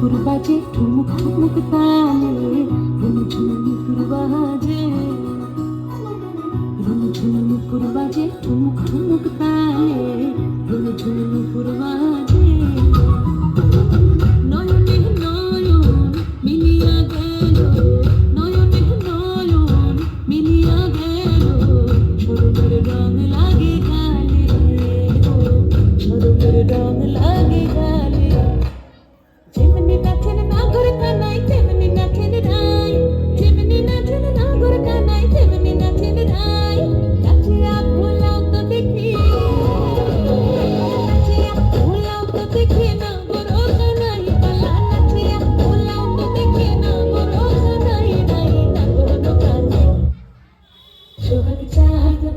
নুপুর বাজে, ঠুমুক ঠুমুক তালে। রুমঝুম নুপুর বাজে। রুমঝুম নুপুর বাজে, ঠুমুক ঠুমুক তালে। রুমঝুম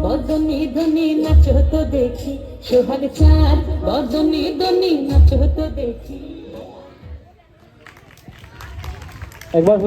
বদনি ধনি নাচো তো দেখি। সোহাগ চার বদনি ধনি নাচো তো দেখি। একবার